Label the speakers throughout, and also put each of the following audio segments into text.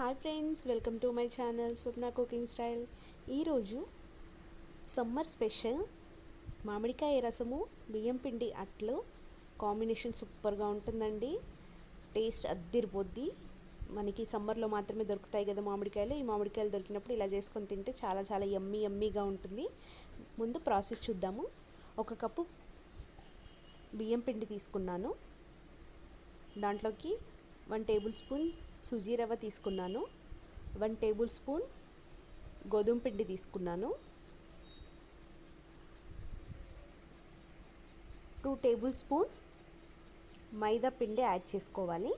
Speaker 1: Hi friends welcome to my channel Swapna cooking style ఈరోజు summer special మామిడికాయ రసము బియ్యం పిండి అట్లు. కాంబినేషన్ సూపర్గా ఉంటుందండి. టేస్ట్ అద్దిరిపోద్ది. మనకి సమ్మర్లో మాత్రమే దొరుకుతాయి కదా మామిడికాయలు. ఈ మామిడికాయలు దొరికినప్పుడు ఇలా చేసుకొని తింటే చాలా చాలా ఎమ్మీ ఎమ్మీగా ఉంటుంది. ముందు ప్రాసెస్ చూద్దాము. ఒక కప్పు బియ్యం పిండి తీసుకున్నాను. దాంట్లోకి వన్ టేబుల్ స్పూన్ సుజీ రవ్వ తీసుకున్నాను. వన్ టేబుల్ స్పూన్ గోధుమ పిండి తీసుకున్నాను. టూ టేబుల్ స్పూన్ మైదా పిండి యాడ్ చేసుకోవాలి.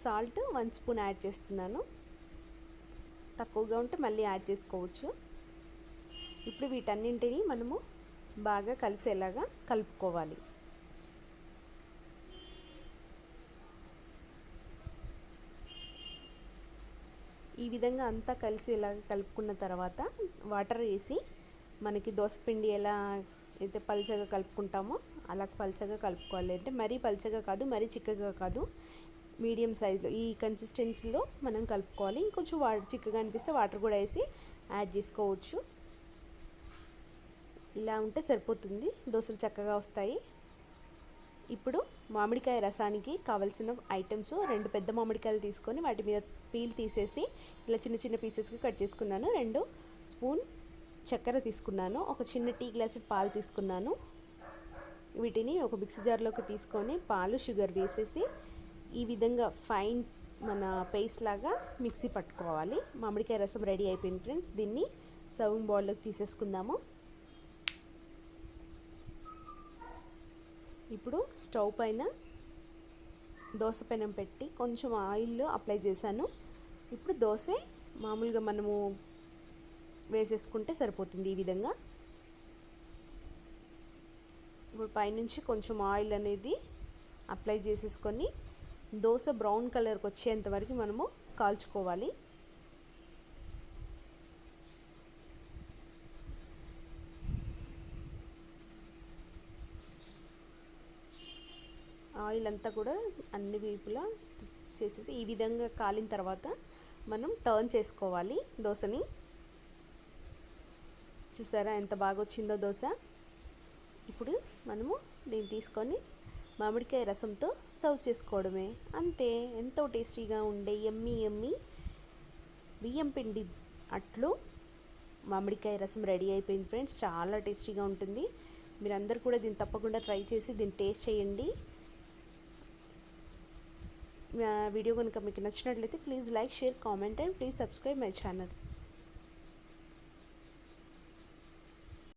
Speaker 1: సాల్ట్ వన్ స్పూన్ యాడ్ చేస్తున్నాను. తక్కువగా ఉంటే మళ్ళీ యాడ్ చేసుకోవచ్చు. ఇప్పుడు వీటన్నింటినీ మనము బాగా కలిసేలాగా కలుపుకోవాలి. ఈ విధంగా అంతా కలిసి ఇలా కలుపుకున్న తర్వాత వాటర్ వేసి మనకి దోసపిండి ఎలా అయితే పల్చగా కలుపుకుంటామో అలా పల్చగా కలుపుకోవాలి. అంటే మరీ పల్చగా కాదు మరీ చిక్కగా కాదు. మీడియం సైజులో ఈ కన్సిస్టెన్సీలో మనం కలుపుకోవాలి. ఇంకొంచెం వా చిక్కగా అనిపిస్తే వాటర్ కూడా వేసి యాడ్ చేసుకోవచ్చు. ఇలా ఉంటే సరిపోతుంది. దోశలు చక్కగా వస్తాయి. ఇప్పుడు మామిడికాయ రసానికి కావలసిన ఐటమ్స్ రెండు పెద్ద మామిడికాయలు తీసుకొని వాటి మీద పీల్ తీసేసి ఇలా చిన్న చిన్న పీసెస్కి కట్ చేసుకున్నాను. రెండు స్పూన్ చక్కెర తీసుకున్నాను. ఒక చిన్న టీ గ్లాస్ పాలు తీసుకున్నాను. వీటిని ఒక మిక్సీ జార్లోకి తీసుకొని పాలు షుగర్ వేసేసి ఈ విధంగా ఫైన్ మన పేస్ట్ లాగా మిక్సీ పట్టుకోవాలి. మామిడికాయ రసం రెడీ అయిపోయింది ఫ్రెండ్స్. దీన్ని సర్వింగ్ బౌల్లోకి తీసేసుకుందాము. ఇప్పుడు స్టవ్ పైన దోశ పెనం పెట్టి కొంచెం ఆయిల్ అప్లై చేశాను. ఇప్పుడు దోశ మామూలుగా మనము వేసేసుకుంటే సరిపోతుంది ఈ విధంగా. ఇప్పుడు పైనుంచి కొంచెం ఆయిల్ అనేది అప్లై చేసేసుకొని దోశ బ్రౌన్ కలర్కి వచ్చేంత వరకు మనము కాల్చుకోవాలి. ఆయిల్ అంతా కూడా అన్ని వైపులా చేసేసి ఈ విధంగా కాలిన తర్వాత మనం టర్న్ చేసుకోవాలి దోశని. చూసారా ఎంత బాగా వచ్చిందో దోశ? ఇప్పుడు మనము దీన్ని తీసుకొని మామిడికాయ రసంతో సర్వ్ చేసుకోవడమే. అంతే ఎంతో టేస్టీగా ఉండే ఎమ్మి ఎమ్మి బియ్యం పిండి అట్లు మామిడికాయ రసం రెడీ అయిపోయింది ఫ్రెండ్స్. చాలా టేస్టీగా ఉంటుంది. మీరందరూ కూడా దీన్ని తప్పకుండా ట్రై చేసి దీన్ని టేస్ట్ చేయండి. వీడియో కనుక మీకు నచ్చినట్లయితే please like share comment and please subscribe my channel.